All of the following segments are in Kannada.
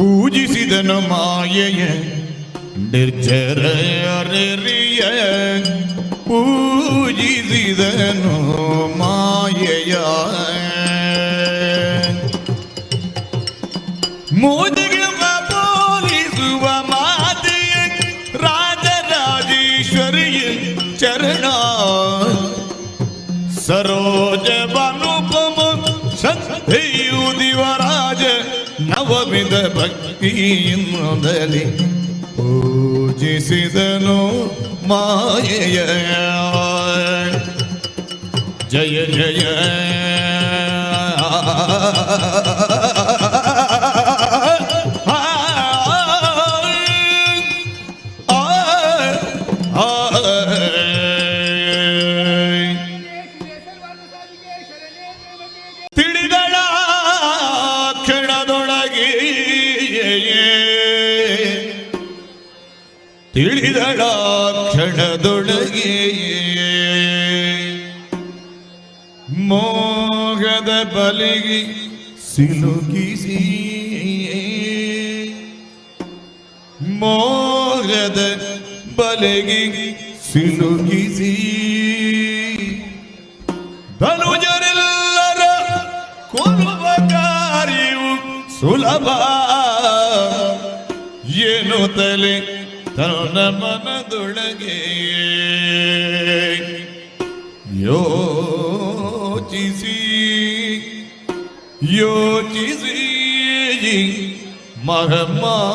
പൂജിസിതനുമായ നിർജരറിയ പൂജിസിതനുമായ മോദ ನವವಿಧ ಭಕ್ತಿಯಿಂದಲಿ ಪೂಜಿಸಿದನು ಮಾಯೆಯ ಜಯ ಜಯ ತಿಳಿದಳ ಮೋಗದ ಬಲಿಗೆ ಸಿಲುಕಿಸಿ. ಮೋಹದ ಬಲೆಗೆ ಸಿಲುಕಿಸಿ. ಧನುಜರೆಲ್ಲರ ಕೊಲ್ಲುವ ಕಾರ್ಯವು ಸುಲಭ. ಏನು ತಲೆ ತನ್ನ ಮನದೊಳಗೆ? ಯೋಚಿಸಿ யோசிசி யோசிசி மகமாயே.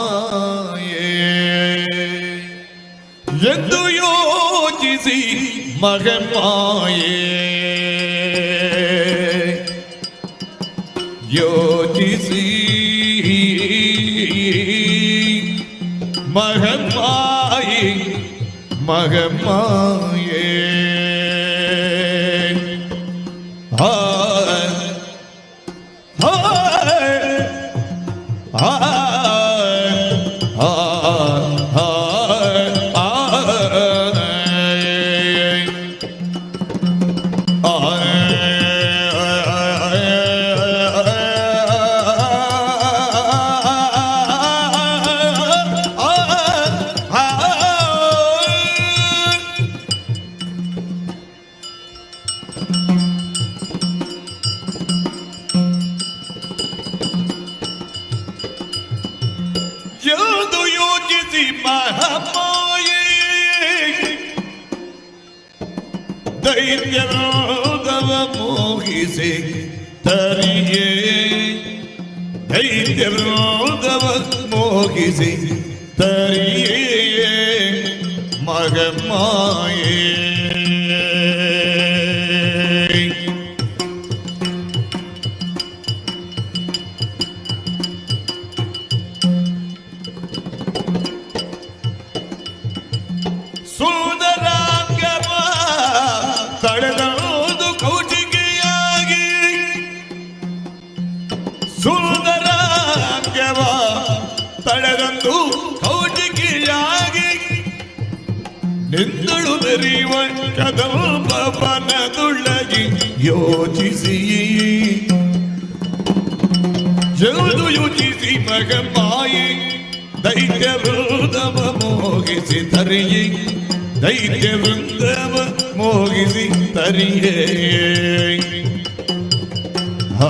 எந்த யோசிசி மகமாயே. யோசிசி மகமாயே மகமாயே. ದೈತ್ಯರೋಧವ ಮೋಹಿಸಿ ತರಿಯೇ ದೈತ್ಯರೋಧವ ಮೋಹಿಸಿ ತರಿಯೇ ಮಗಮಾಯೇ ಸುಂದರಾಂಗವ ತಡೆದಂದು ಕೌಟಿಕೆಯಾಗಿ ನಿಂದಳು ಬೆರೆಯುವ ಕದಂಬ ಮನದುಳ್ಳಗಿ ಯೋಚಿಸಿ. ಜಲ್ದು ಯೋಚಿಸಿ ಮಗ ಮಾಯೆ ದೈತ್ಯ ವೃಂದವ ಮೋಗಿಸಿ ತರಿಯೇ ದೈತ್ಯ ವೃಂದವ ಮೋಗಿಸಿ ತರಿಯೇ. ಆ,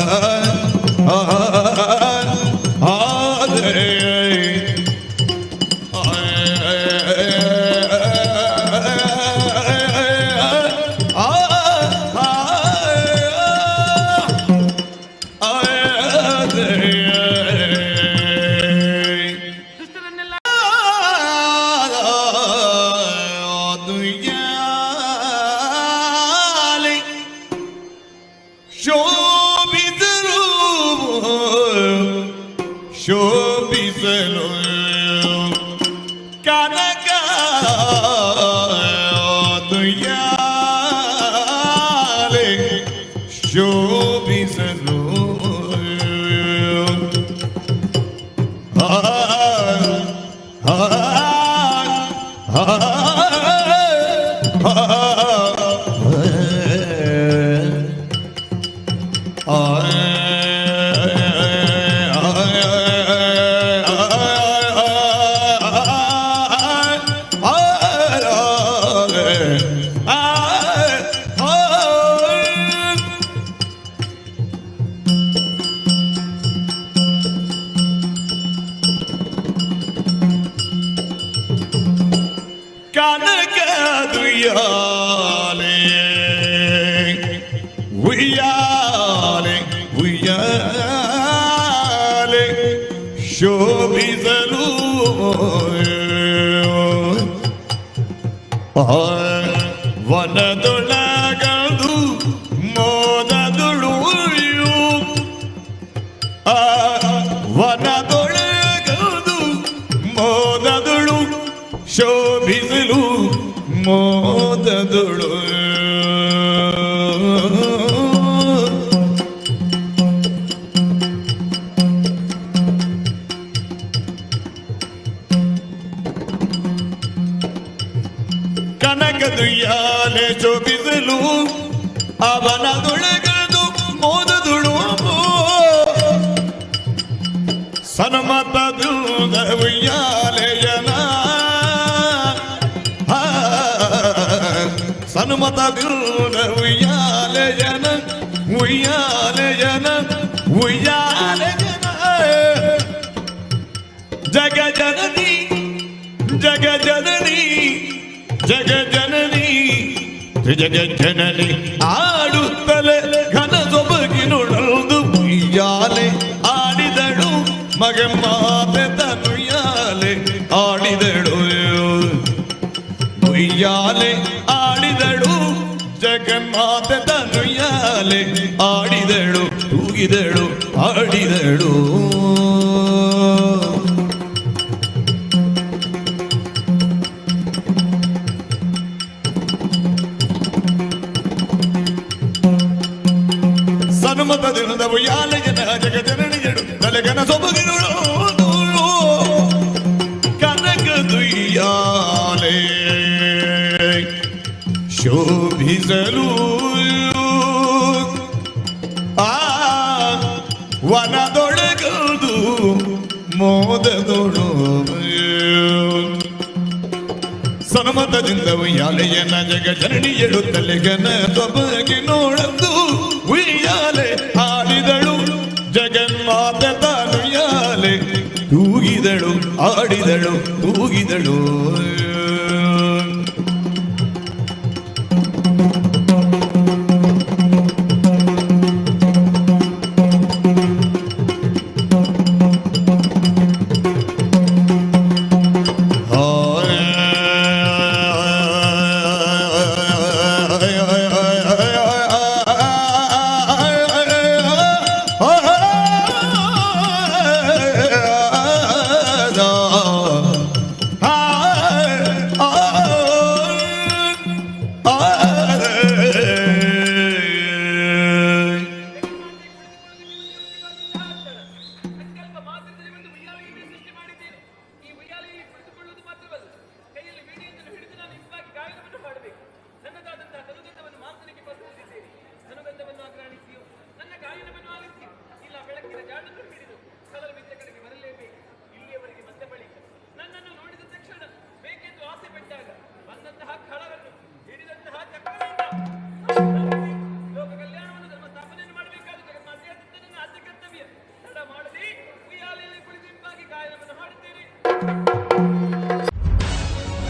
Ha ha ha! ಶೋಭಿಸಲು ವನದೊಳಗದು ಮೋದದುಳು ವನದೊಳಗದು ಮೋದದುಳು ಶೋಭಿಸಲು ಮೋದದುಳು ಕನಕದು ಯಾಲೆ ಶೋಭಿಸಲು ಅವನದೊಳಗದು ಮೋದದುಳು ಸನ್ಮತದು ಉಯ್ಯಾಲೆಯನ ಸನ್ಮತದು ಉಯ್ಯಾಲೆಯನ ಉಯ್ಯಾಲೆಯನ ಉಯ್ಯಾಲೆಯನ ಜಗ ಜನನಿ ಜಗ ಜನನಿ ಜಗ ಜನನಿ ಜಗ ಜನನಿ ಆಡುತ್ತಲೆ ಘನ ಸೊಬಗಿನೊಳದು ಮುಯ್ಯಾಲೆ ಆಡಿದಳು ಮಗಮಾತೆ ತನುಯಾಲೆ ಆಡಿದಳು ಮುಯ್ಯಾಲೆ ಆಡಿದಳು ಜಗನ್ಮಾತೆ ತನುಯಾಲೆ ಆಡಿದಳು, ತೂಗಿದಳು, ಆಡಿದಳು. ಸನ್ಮತ ದಿನದ ಉಯ್ಯಾಲೆಯನ ಜಗ ಜನನಿಯಡು ತಲೆಗನ ಸೊಬಗಿನಳು ಕನಕ ದುಯ್ಯಾಲೆ ಶೋಭಿಸಲು ಆ ವನದೊಳಗದು ಮೋದದೊಳು ಸನ್ಮತದಿಂದ ಉಯ್ಯಾಲೆಯನ್ನ ಜಗ ಜನನಿ ಎಳುತ್ತಲೆ ತೂಗಿದಳು ಆಡಿದಳು ತೂಗಿದಳು.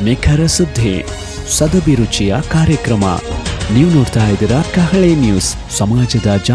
ನಿಖರ ಸುದ್ದಿ ಸದಭಿರುಚಿಯ ಕಾರ್ಯಕ್ರಮ ನೀವು ನೋಡ್ತಾ ಇದ್ದೀರಾ ಕಹಳೆ ನ್ಯೂಸ್ ಸಮಾಜದ ಜಾ